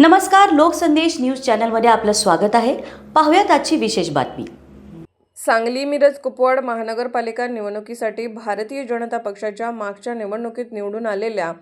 नमस्कार लोकसंदेश न्यूज चॅनलमध्ये आपलं स्वागत आहे. पाहूयात आजची विशेष बातमी. सांगली मिरज कुपवाड महानगरपालिका निवडणुकीसाठी भारतीय जनता पक्षाच्या मागच्या निवडणुकीत निवडून आलेल्या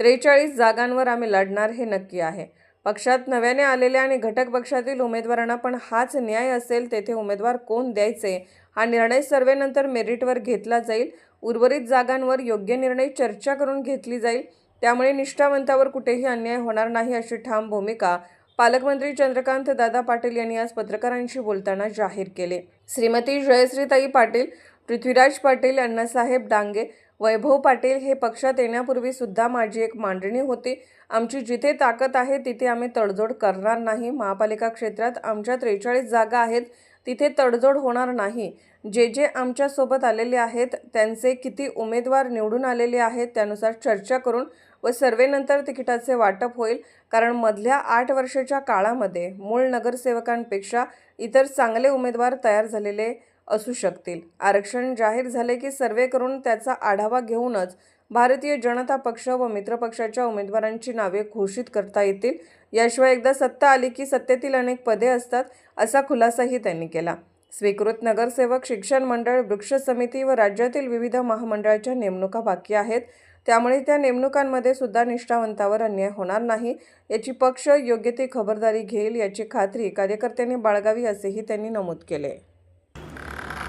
त्रेचाळीस जागांवर आम्ही लढणार हे नक्की आहे. पक्षात नव्याने आलेल्या आणि घटक पक्षातील उमेदवारांना पण हाच न्याय असेल तेथे उमेदवार कोण द्यायचे? हा निर्णय सर्वेनंतर मेरिटवर घेतला जाईल. उर्वरित जागांवर योग्य निर्णय चर्चा करून घेतली जाईल. त्यामुळे निष्ठावंतावर कुठेही अन्याय होणार नाही अशी ठाम भूमिका पालकमंत्री चंद्रकांत दादा पाटील यांनी आज पत्रकारांशी बोलताना जाहीर केले. श्रीमती जयश्रीताई पाटील पृथ्वीराज पाटील अण्णासाहेब डांगे वैभव पाटील हे पक्षात येण्यापूर्वी सुद्धा माझी एक मांडणी होती. आमची जिथे ताकद आहे तिथे आम्ही तडजोड करणार नाही. महापालिका क्षेत्रात आमच्या त्रेचाळीस जागा आहेत. तिथे तडजोड होणार नाही. जे जे आमच्यासोबत आलेले आहेत त्यांचे किती उमेदवार निवडून आलेले आहेत त्यानुसार चर्चा करून व सर्वेनंतर तिकिटाचे वाटप होईल. कारण मधल्या आठ वर्षाच्या काळामध्ये मूळ नगरसेवकांपेक्षा इतर चांगले उमेदवार तयार झालेले असू शकतील. आरक्षण जाहीर झाले की सर्वे करून त्याचा आढावा घेऊनच भारतीय जनता पक्ष व मित्रपक्षाच्या उमेदवारांची नावे घोषित करता येतील. याशिवाय एकदा सत्ता आली की सत्तेतील अनेक पदे असतात असा खुलासाही त्यांनी केला. स्वीकृत नगरसेवक शिक्षण मंडळ वृक्ष समिती व राज्यातील विविध महामंडळाच्या नेमणुका बाकी आहेत. त्यामुळे त्या नेमणुकांमध्ये सुद्धा निष्ठावंतावर अन्याय होणार नाही याची पक्ष योग्य ती खबरदारी घेईल याची खात्री कार्यकर्त्यांनी बाळगावी असेही त्यांनी नमूद केले.